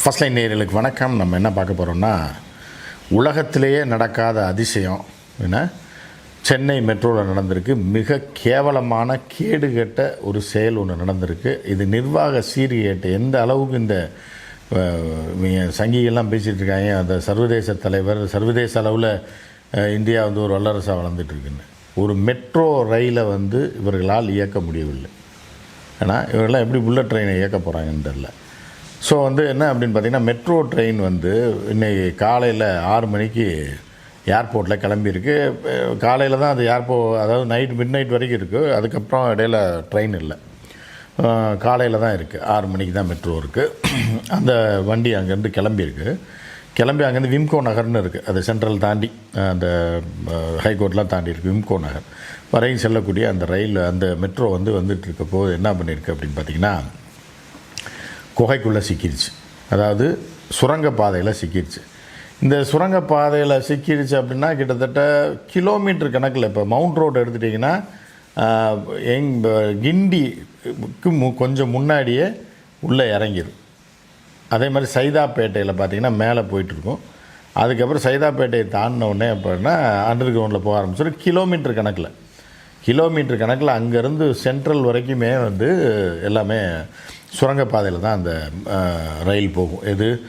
First line நேர்களுக்கு வணக்கம். நம்ம என்ன பார்க்க போகிறோம்னா உலகத்திலேயே நடக்காத அதிசயம் என்ன? சென்னை மெட்ரோவில் நடந்திருக்கு. மிக கேவலமான கேடுகெட்ட ஒரு செயல் ஒன்று நடந்திருக்கு. இது நிர்வாக சீர்கேட்டு. எந்த அளவுக்கு இந்த சங்கிகள்லாம் பேசிகிட்டு இருக்காங்க அந்த சர்வதேச தலைவர் சர்வதேச அளவில் இந்தியா வந்து ஒரு வல்லரசாக வளர்ந்துட்டுருக்குன்னு ஒரு மெட்ரோ ரயிலை வந்து இவர்களால் இயக்க முடியவில்லை. ஏன்னா இவரெல்லாம் எப்படி புல்லட் ட்ரெயினை இயக்க போகிறாங்கன்னு தெரில ஸோ வந்து என்ன அப்படின்னு பார்த்தீங்கன்னா மெட்ரோ ட்ரெயின் வந்து இன்னைக்கு காலையில் ஆறு மணிக்கு ஏர்போர்ட்டில் கிளம்பியிருக்கு. காலையில் தான் அது ஏர்போ அதாவது நைட் மிட் நைட் வரைக்கும் இருக்குது அதுக்கப்புறம் இடையில ட்ரெயின் இல்லை. காலையில் தான் இருக்குது ஆறு மணிக்கு தான் மெட்ரோ இருக்குது அந்த வண்டி அங்கேருந்து கிளம்பியிருக்கு. கிளம்பி அங்கேருந்து விம்கோ நகர்னு இருக்குது அது சென்ட்ரல் தாண்டி அந்த ஹைகோர்ட்லாம் தாண்டி இருக்குது விம்கோ நகர். வரையும் செல்லக்கூடிய அந்த ரயில் அந்த மெட்ரோ வந்து வந்துட்டு இருக்க போது என்ன பண்ணியிருக்கு அப்படின்னு பார்த்தீங்கன்னா குகைக்குள்ளே சிக்கிடுச்சு அதாவது சுரங்கப்பாதையில் சிக்கிடுச்சு இந்த சுரங்கப்பாதையில் சிக்கிடுச்சு அப்படின்னா கிட்டத்தட்ட கிலோமீட்டர் கணக்கில் இப்போ மவுண்ட் ரோடு எடுத்துட்டிங்கன்னா எங் கிண்டிக்கு மு கொஞ்சம் முன்னாடியே உள்ளே இறங்கிடும் அதே மாதிரி சைதாப்பேட்டையில் பார்த்தீங்கன்னா மேலே போயிட்டுருக்கும். அதுக்கப்புறம் சைதாப்பேட்டையை தாண்டினோடனே அப்படின்னா அண்டர் கிரவுண்டில் போக ஆரம்பிச்சிடும் கிலோமீட்டர் கணக்கில். கிலோமீட்டர் கணக்கில் அங்கேருந்து சென்ட்ரல் வரைக்குமே வந்து எல்லாமே சுரங்கப்பாதையில் தான் அந்த ரயில் போகும். எது?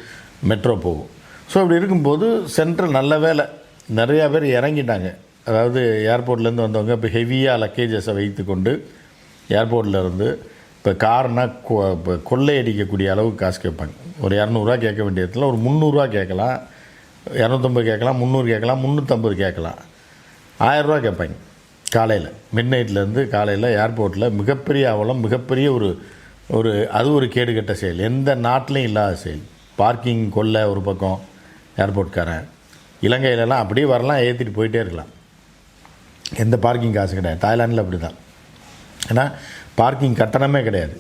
மெட்ரோ போகும். ஸோ அப்படி இருக்கும்போது சென்ட்ரல் நல்ல வேலை. நிறையா பேர் இறங்கிட்டாங்க. அதாவது ஏர்போர்ட்லேருந்து வந்தவங்க இப்போ ஹெவியாக லக்கேஜஸை வைத்து கொண்டு ஏர்போர்ட்டில் இருந்து இப்போ கார்னால் கொ- இப்போ கொள்ளையடிக்கக்கூடிய அளவுக்கு காசு கேட்பாங்க. ஒரு இரநூறுவா கேட்க வேண்டிய இடத்துல ஒரு முந்நூறுரூவா கேட்கலாம். இரநூத்தம்பது கேட்கலாம் முந்நூறு கேட்கலாம் முந்நூற்றம்பது கேட்கலாம். ஆயரூவா கேட்பாங்க. காலையில். மிட் நைட்லேருந்து காலையில் ஏர்போர்ட்டில் மிகப்பெரிய அவலம் மிகப்பெரிய ஒரு ஒரு அது ஒரு கேடுகட்ட செயல். எந்த நாட்டிலையும் இல்லாத செயல். பார்க்கிங் கொள்ள ஒரு பக்கம் ஏர்போர்ட்காரன். இலங்கையிலலாம் அப்படியே வரலாம் ஏற்றிட்டு போயிட்டே இருக்கலாம். எந்த பார்க்கிங் காசு கிடையாது. தாய்லாண்டில் அப்படி தான் ஏன்னா பார்க்கிங் கட்டணமே கிடையாது.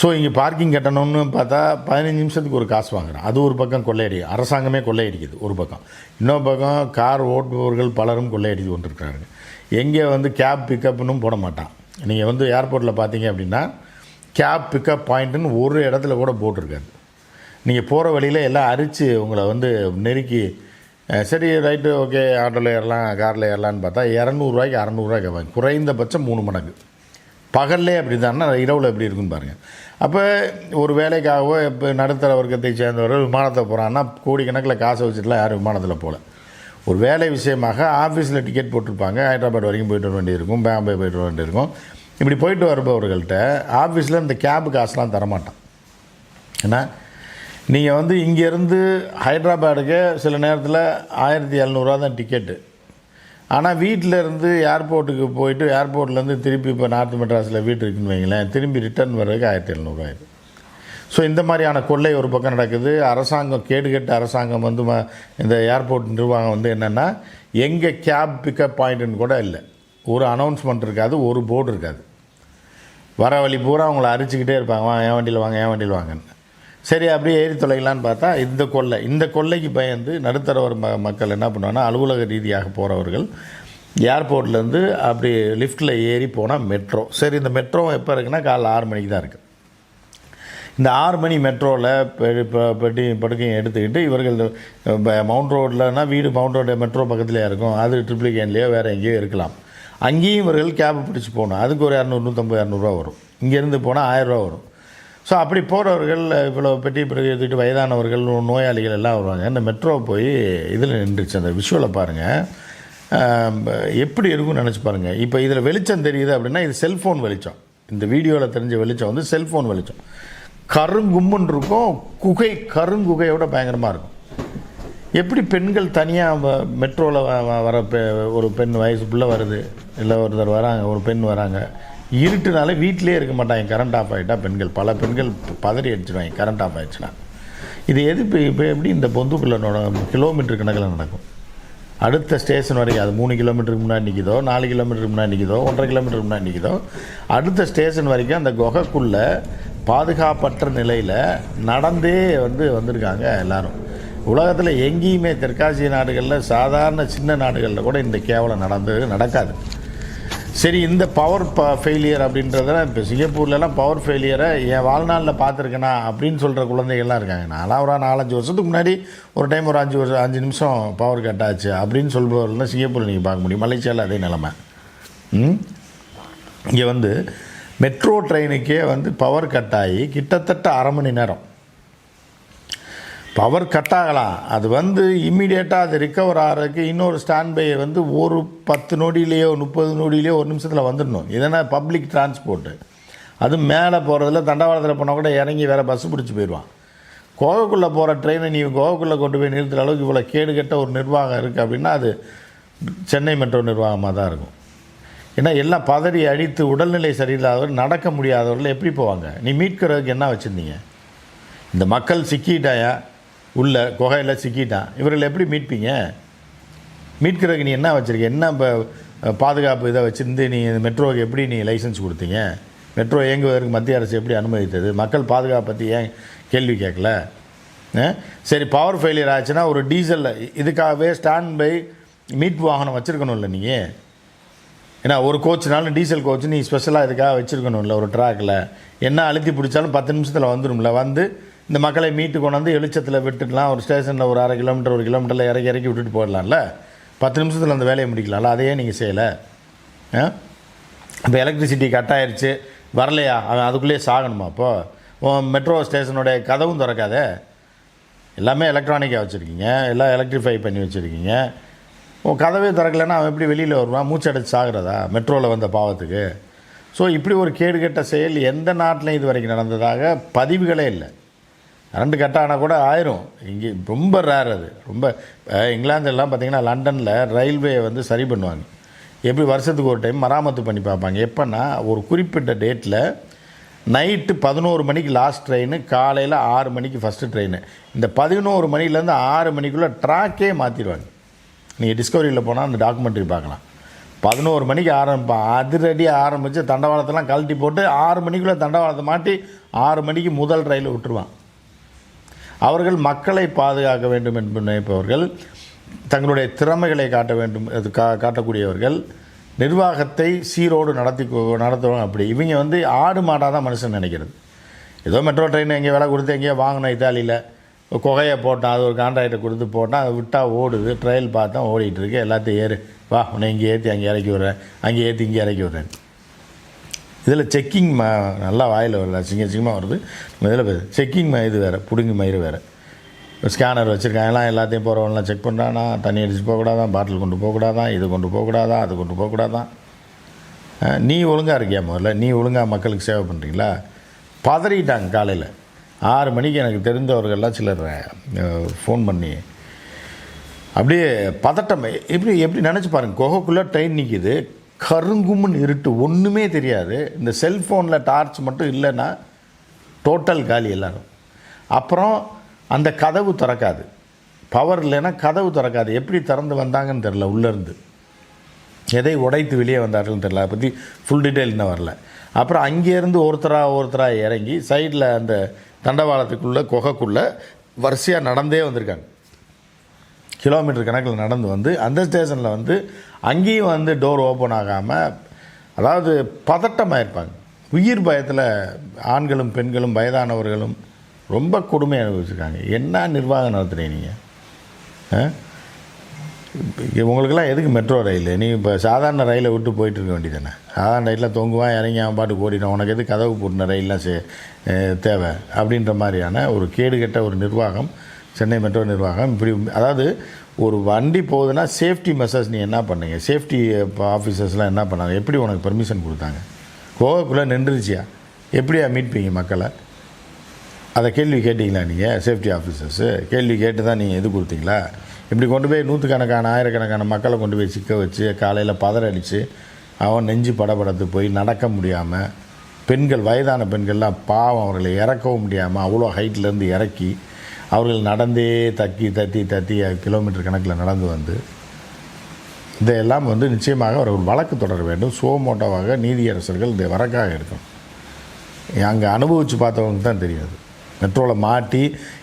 ஸோ இங்கே பார்க்கிங் கட்டணம்னு பார்த்தா பதினஞ்சு நிமிஷத்துக்கு ஒரு காசு வாங்குகிறான் அது ஒரு பக்கம் கொள்ளையடி அரசாங்கமே கொள்ளையடிக்குது ஒரு பக்கம். இன்னொரு பக்கம் கார் ஓட்டுபவர்கள் பலரும் கொள்ளையடித்து கொண்டிருக்கிறாங்க எங்கே வந்து கேப் பிக்கப்னும் போட மாட்டான். நீங்கள் வந்து ஏர்போர்ட்டில் பார்த்தீங்க அப்படின்னா கேப் பிக்கப் பாயிண்ட்டுன்னு ஒரு இடத்துல கூட போட்டிருக்காது நீங்கள் போகிற வழியில் எல்லாம் அரித்து உங்களை வந்து நெருக்கி சரி ரைட்டு ஓகே ஆட்டோவில் ஏறலாம் காரில் ஏறலான்னு பார்த்தா இரநூறுவாய்க்கு அறநூறுவா கேட்பாங்க குறைந்தபட்சம் மூணு மடங்கு. பகல்லே அப்படி தான்னா இரவில் எப்படி இருக்குன்னு பாருங்கள் அப்போ ஒரு வேலைக்காகவோ இப்போ நடுத்தர வர்க்கத்தை சேர்ந்தவர்கள் விமானத்தை போகிறான்னா கோடிக்கணக்கில் காசை வச்சுட்டுலாம் யாரும் விமானத்தில் போகல ஒரு வேலை விஷயமாக ஆஃபீஸில் டிக்கெட் போட்டிருப்பாங்க. ஹைதராபாத் வரைக்கும் போயிட்டு வர வேண்டியிருக்கும் பாம்பே போயிட்டு வர வேண்டியிருக்கும். இப்படி போயிட்டு வருபவர்கள்ட்ட ஆஃபீஸில் இந்த கேபு காசுலாம் தரமாட்டான். ஏன்னா நீங்கள் வந்து இங்கேருந்து ஹைதராபாடுக்கு சில நேரத்தில் ஆயிரத்தி எழுநூறுவா தான் டிக்கெட்டு ஆனால் வீட்டில் இருந்து ஏர்போர்ட்டுக்கு போயிட்டு ஏர்போர்ட்லேருந்து திருப்பி இப்போ நார்த் மெட்ராஸில் வீட்டு இருக்குன்னு வைங்களேன் திரும்பி ரிட்டர்ன் வர்றதுக்கு ஆயிரத்தி எழுநூறுவாயிரு ஸோ இந்த மாதிரியான கொள்ளை ஒரு பக்கம் நடக்குது. அரசாங்கம் கேடுகெட்ட அரசாங்கம் வந்து ம- இந்த ஏர்போர்ட் நிர்வாகம் வந்து என்னென்னா எங்கே கேப் பிக்கப் பாயிண்ட்டுன்னு கூட இல்லை. ஒரு அனௌன்ஸ்மெண்ட் இருக்காது ஒரு போர்டு இருக்காது. வர வழி பூரா அவங்கள அரிச்சிக்கிட்டே இருப்பாங்க. வா என் வண்டியில் வாங்க என் வண்டியில் வாங்கன்னு. சரி அப்படியே ஏறி தொலைக்கலான்னு பார்த்தா இந்த கொள்ளை. இந்த கொள்ளைக்கு பயந்து நடுத்தரவர் ம மக்கள் என்ன பண்ணுவாங்கன்னா அலுவலக ரீதியாக போகிறவர்கள் ஏர்போர்ட்லேருந்து அப்படி லிஃப்ட்டில் ஏறி போனால் மெட்ரோ. சரி இந்த மெட்ரோ எப்போ இருக்குன்னா காலைல ஆறு மணிக்கு தான் இருக்குது இந்த ஆறு மணி மெட்ரோவில் பெட்டி படுக்கையும் எடுத்துக்கிட்டு இவர்கள் மவுண்ட் ரோட்லன்னா வீடு மவுண்ட் ரோடு மெட்ரோ பக்கத்துலேயே இருக்கும். அது ட்ரிப்ளிகேன்லேயோ வேறு எங்கேயோ இருக்கலாம். அங்கேயும் இவர்கள் கேப் பிடிச்சி போகணும். அதுக்கு ஒரு இரநூறு நூற்றம்பது இரநூறுவா வரும். இங்கேருந்து போனால் ஆயிரரூவா வரும். ஸோ அப்படி போகிறவர்கள் இவ்வளோ பெட்டி பிறகு எடுத்துக்கிட்டு வயதானவர்கள் நோயாளிகள் எல்லாம் வருவாங்க. இந்த மெட்ரோ போய் இதில் நின்றுச்சு. அந்த விஷுவலை பாருங்கள் எப்படி இருக்கும்னு நினச்சி பாருங்கள் இப்போ இதில் வெளிச்சம் தெரியுது அப்படின்னா இது செல்ஃபோன் வெளிச்சம். இந்த வீடியோவில் தெரிஞ்ச வெளிச்சம் வந்து செல்ஃபோன் வெளிச்சம். கருங்கும்முன்னு இருக்கும். குகை கருங்குகையோட பயங்கரமாக இருக்கும். எப்படி பெண்கள் தனியாக மெட்ரோவில் வர பெ- ஒரு பெண் வயசு பிள்ளை வருது? இல்லை ஒருத்தர் வராங்க ஒரு பெண் வராங்க. இருட்டுனால வீட்டிலே இருக்க மாட்டாங்க கரண்ட் ஆஃப் ஆகிட்டா பெண்கள். பல பெண்கள் பதறி அடிச்சிடுவாங்க கரண்ட் ஆஃப் ஆகிடுச்சுன்னா இது எது இப்போ இப்போ எப்படி இந்த பொந்துக்குள்ள கிலோமீட்டர் கணக்கில் நடக்கும்? அடுத்த ஸ்டேஷன் வரைக்கும் அது மூணு கிலோமீட்டருக்கு முன்னாடி நிற்கிதோ நாலு கிலோமீட்டருக்கு முன்னாடி நிற்கிதோ ஒன்றரை கிலோமீட்டருக்கு முன்னாடி நிற்கிதோ அடுத்த ஸ்டேஷன் வரைக்கும் அந்த குகைக்குள்ளே பாதுகாப்பற்ற நிலையில் நடந்தே வந்து வந்திருக்காங்க எல்லாரும். உலகத்தில் எங்கேயுமே தெற்காசிய நாடுகளில் சாதாரண சின்ன நாடுகளில் கூட இந்த கேவலம் நடந்து நடக்காது. சரி இந்த பவர் ப ஃபெயிலியர் அப்படின்றத இப்போ சிங்கப்பூர்லலாம் பவர் ஃபெயிலியரை என் வாழ்நாளில் பார்த்துருக்கேனா அப்படின்னு சொல்கிற குழந்தைகள்லாம் இருக்காங்க. நான்லாம் ஒரு நாலஞ்சு வருஷத்துக்கு முன்னாடி ஒரு டைம் ஒரு அஞ்சு வருஷம் அஞ்சு நிமிஷம் பவர் கட் ஆச்சு அப்படின்னு சொல்பவர்கள்லாம் சிங்கப்பூரில் நீங்கள் பார்க்க முடியும். மலேசியாவில் அதே நிலமை. இங்கே வந்து மெட்ரோ ட்ரெயினுக்கே வந்து பவர் கட் ஆகி கிட்டத்தட்ட அரை மணி நேரம். பவர் கட் ஆகலாம் அது வந்து இம்மிடியேட்டாக அது ரிக்கவர் ஆகிறதுக்கு இன்னொரு ஸ்டாண்ட்பை வந்து ஒரு பத்து நொடியிலேயோ முப்பது நொடியிலேயோ ஒரு நிமிஷத்தில் வந்துடணும். இதனா பப்ளிக் டிரான்ஸ்போர்ட்டு அது மேலே போகிறதுல தண்டவாளத்தில் போனால் கூட இறங்கி வேறு பஸ் பிடிச்சி போயிடுவான். கோவைக்குள்ளே போகிற ட்ரெயினை நீ கோவைக்குள்ளே கொண்டு போய் நிறுத்துகிற அளவுக்கு இவ்வளோ கேடுகெட்ட ஒரு நிர்வாகம் இருக்குது அப்படின்னா அது சென்னை மெட்ரோ நிர்வாகமாக தான் இருக்கும். ஏன்னா எல்லாம் பதறி அடித்து உடல்நிலை சரியில்லாதவர் நடக்க முடியாதவர்கள் எப்படி போவாங்க? நீ மீட்கிறதுக்கு என்ன வச்சுருந்தீங்க? இந்த மக்கள் சிக்கிட்டாயா? உள்ள குகையில் சிக்கிட்டான். இவர்கள் எப்படி மீட்பீங்க? மீட்கிறதுக்கு நீ என்ன வச்சுருக்க? என்ன இப்போ பாதுகாப்பு இதை வச்சுருந்து நீ இந்த மெட்ரோவுக்கு எப்படி நீ லைசன்ஸ் கொடுத்தீங்க? மெட்ரோ இயங்குவதற்கு மத்திய அரசு எப்படி அனுமதித்தது? மக்கள் பாதுகாப்பு பற்றி ஏன் கேள்வி கேட்கல? ஆ? சரி பவர் ஃபெயிலியர் ஆச்சுன்னா ஒரு டீசலில் இதுக்காகவே ஸ்டாண்ட் பை மீட்பு வாகனம் வச்சுருக்கணும்ல நீங்கள் ஏன்னா ஒரு கோச்னாலும் டீசல் கோச் நீ ஸ்பெஷலாக இதுக்காக வச்சுருக்கணும்ல ஒரு ட்ராக்கில் என்ன அழுத்தி பிடிச்சாலும் பத்து நிமிஷத்தில் வந்துடும்ல வந்து இந்த மக்களை மீட்டு கொண்டு வந்து வெளிச்சத்தில் விட்டுக்கலாம். ஒரு ஸ்டேஷனில் ஒரு அரை கிலோமீட்டர் ஒரு கிலோமீட்டரில் இறக்கி இறக்கி விட்டுட்டு போயிடலாம்ல? பத்து நிமிஷத்தில் அந்த வேலையை முடிக்கலாம்ல? அதையே நீங்கள் செய்யலை. இப்போ எலக்ட்ரிசிட்டி கட் ஆயிடுச்சு வரலையா? அவன் அதுக்குள்ளேயே சாகணுமா அப்போது மெட்ரோ ஸ்டேஷனுடைய கதவும் திறக்காதே? எல்லாமே எலக்ட்ரானிக்காக வச்சுருக்கீங்க. எல்லாம் எலக்ட்ரிஃபை பண்ணி வச்சுருக்கீங்க. உன் கதவே திறக்கலைன்னா அவன் எப்படி வெளியில் வருவான்? மூச்சடைச்சு சாகிறதா? மெட்ரோவில் வந்த பாவத்துக்கு. ஸோ இப்படி ஒரு கேடுகட்ட செயல் எந்த நாட்டிலையும் இது வரைக்கும் நடந்ததாக பதிவுகளே இல்லை. கரண்ட் கட் ஆனால் கூட ஆயிரும். இங்கே ரொம்ப ரேர் அது. ரொம்ப இங்கிலாந்துலாம் பார்த்தீங்கன்னா லண்டனில் ரயில்வே வந்து சரி பண்ணுவாங்க. எப்படி வருஷத்துக்கு ஒரு டைம் மராமத்து பண்ணி பார்ப்பாங்க. எப்போன்னா ஒரு குறிப்பிட்ட டேட்டில் நைட்டு பதினோரு மணிக்கு லாஸ்ட் ட்ரெயின் காலையில் ஆறு மணிக்கு ஃபஸ்ட்டு ட்ரெயின் இந்த பதினோரு மணிலேருந்து ஆறு மணிக்குள்ளே ட்ராக்கே மாற்றிடுவாங்க நீங்கள் டிஸ்கவரியில் போனால் அந்த டாக்குமெண்ட்ரி பார்க்கலாம். பதினோரு மணிக்கு ஆரம்பிப்பான் அதிரடியாக ஆரம்பித்து தண்டவாளத்தெல்லாம் கழட்டி போட்டு ஆறு மணிக்குள்ளே தண்டவாளத்தை மாட்டி ஆறு மணிக்கு முதல் ரயில் விட்டுருவான். அவர்கள் மக்களை பாதுகாக்க வேண்டும் என்று நினைப்பவர்கள் தங்களுடைய திறமைகளை காட்ட வேண்டும் அது கா காட்டக்கூடியவர்கள் நிர்வாகத்தை சீரோடு நடத்தி நடத்துவாங்க அப்படி. இவங்க வந்து ஆடு மாடாக தான் மனுஷன் நினைக்கிறது. ஏதோ மெட்ரோ ட்ரெயின் எங்கேயோ விலை கொடுத்து எங்கேயோ வாங்கினோம் இத்தாலியில் குகையை போட்டான் அது ஒரு கான்ட்ராக்டை கொடுத்து போட்டான் அதை விட்டால் ஓடுது. ட்ரையல் பார்த்தா ஓடிட்டுருக்கு எல்லாத்தையும் ஏறு. வா உன்னை இங்கே ஏற்றி அங்கே இறக்கி விட்றேன். அங்கே ஏற்றி இங்கே இறக்கி விட்றேன். இதில் செக்கிங் ம நல்லா வாயில் வரல சிங்க சிங்கமாக வருது. இதில் செக்கிங் ம இது வேறு பிடுங்கி மயிறு வேறு. ஸ்கேனர் வச்சுருக்காங்க எல்லாம் எல்லாத்தையும் போகிறவங்களாம் செக் பண்ணுறானா தண்ணி அடிச்சு போகக்கூடாதான் பாட்டில் கொண்டு போகக்கூடாதான் இது கொண்டு போகக்கூடாதான் அது கொண்டு போகக்கூடாதான். நீ ஒழுங்காக இருக்கியா முதல்ல? நீ ஒழுங்காக மக்களுக்கு சேவை பண்ணுறீங்களா பதறிட்டாங்க காலையில். ஆறு மணிக்கு எனக்கு தெரிந்தவர்கள்லாம் சிலர் ஃபோன் பண்ணி அப்படியே பதட்டம். எப்படி எப்படி நினச்சி பாருங்க. குகைக்குள்ளே ட்ரெயின் நிற்கிது கருங்கும்னு இருட்டு ஒன்றுமே தெரியாது. இந்த செல்ஃபோனில் டார்ச் மட்டும் இல்லைன்னா டோட்டல் காலி எல்லாரும். அப்புறம் அந்த கதவு திறக்காது. பவர் இல்லைன்னா கதவு திறக்காது. எப்படி திறந்து வந்தாங்கன்னு தெரில உள்ளேருந்து எதை உடைத்து வெளியே வந்தார்கள்னு தெரில அதை பற்றி ஃபுல் டீட்டெயில் இன்னும் வரல. அப்புறம் அங்கேருந்து ஒருத்தராக ஒருத்தராக இறங்கி சைடில் அந்த தண்டவாளத்துக்குள்ளே குகைக்குள்ளே வரிசையாக நடந்தே வந்திருக்காங்க. கிலோமீட்டர் கணக்கில் நடந்து வந்து அந்த ஸ்டேஷனில் வந்து அங்கேயும் வந்து டோர் ஓப்பன் ஆகாமல் அதாவது பதட்டமாக இருப்பாங்க உயிர் பயத்தில் ஆண்களும் பெண்களும் வயதானவர்களும் ரொம்ப கொடுமை அனுபவிச்சிருக்காங்க. என்ன நிர்வாகம் நடத்துகிறீங்க நீங்கள் உங்களுக்கெல்லாம் எதுக்கு மெட்ரோ ரயில்? நீ இப்போ சாதாரண ரயிலை விட்டு போயிட்டு இருக்க வேண்டியதானே சாதாரண ரயிலில் தொங்குவான் இறங்கி அவன் பாட்டுக்கு ஓடிடும் உனக்கு எது கதவு போட்டின ரயிலெலாம் சே தேவை? அப்படின்ற மாதிரியான ஒரு கேடுகட்ட ஒரு நிர்வாகம் சென்னை மெட்ரோ நிர்வாகம். இப்படி அதாவது ஒரு வண்டி போகுதுன்னா சேஃப்டி மெசேஜ் நீ என்ன பண்ணீங்க? சேஃப்டி ஆஃபீஸர்ஸ்லாம் என்ன பண்ணாங்க? எப்படி உனக்கு பர்மிஷன் கொடுத்தாங்க? கோவக்குள்ளே நின்றுச்சியா எப்படியா மீட்பீங்க மக்களை? அதை கேள்வி கேட்டிங்களா நீங்கள் சேஃப்டி ஆஃபீஸர்ஸு? கேள்வி கேட்டு தான் நீங்கள் இது கொடுத்தீங்களா? இப்படி கொண்டு போய் நூற்றுக்கணக்கான ஆயிரக்கணக்கான மக்களை கொண்டு போய் சிக்க வச்சு காலையில் பதற அடித்து அவன் நெஞ்சு படபடத்து போய் நடக்க முடியாமல் பெண்கள் வயதான பெண்கள்லாம் பாவம் அவர்களை இறக்கவும் முடியாமல் அவ்வளோ ஹைட்லேருந்து இறக்கி அவர்கள் நடந்தே தத்தி தத்தி தத்தி கிலோமீட்டர் கணக்கில் நடந்து வந்து இதையெல்லாம் வந்து நிச்சயமாக அவர்கள் வழக்கு தொடர வேண்டும். சுவமோட்டோவாக நீதியரசர்கள் இந்த வழக்காக இருக்கும் அங்கே அனுபவித்து பார்த்தவங்களுக்கு தான் தெரியாது. மெட்ரோவில் மாட்டி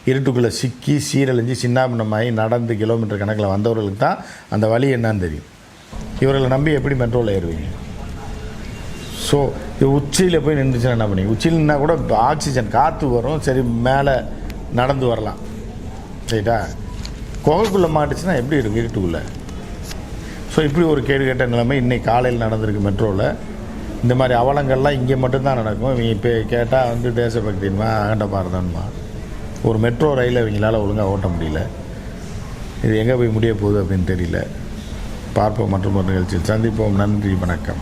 இருட்டுக்குள்ளே சிக்கி சீரழிஞ்சு சின்னாபின்னமாகி நடந்து கிலோமீட்டர் கணக்கில் வந்தவர்களுக்கு தான் அந்த வழி என்னன்னு தெரியும். இவர்களை நம்பி எப்படி மெட்ரோவில் ஏறுவீங்க? ஸோ இது உச்சியில் போய் நின்றுச்சுன்னா என்ன பண்ணி உச்சியில் நின்னால் கூட ஆக்சிஜன் காற்று வரும். சரி மேலே நடந்து வரலாம். ரைட்டா குகைக்குள்ளே மாட்டுச்சுன்னா எப்படி இருக்கும் இருட்டுக்குள்ளே ஸோ இப்படி ஒரு கேடு கேட்ட நிலைமை இன்றைக்கி காலையில் நடந்திருக்கு மெட்ரோவில் இந்த மாதிரி அவலங்கள்லாம் இங்கே மட்டும்தான் நடக்கும். இவங்க இப்போ கேட்டால் வந்து தேசபக்தின்மா அகண்ட பாரதன்மா ஒரு மெட்ரோ ரயில் அவங்களால் ஒழுங்காக ஓட்ட முடியல. இது எங்கே போய் முடிய போகுது அப்படின்னு தெரியல. பார்ப்போம் மற்றும் ஒரு நிகழ்ச்சியில் சந்திப்போம். நன்றி வணக்கம்.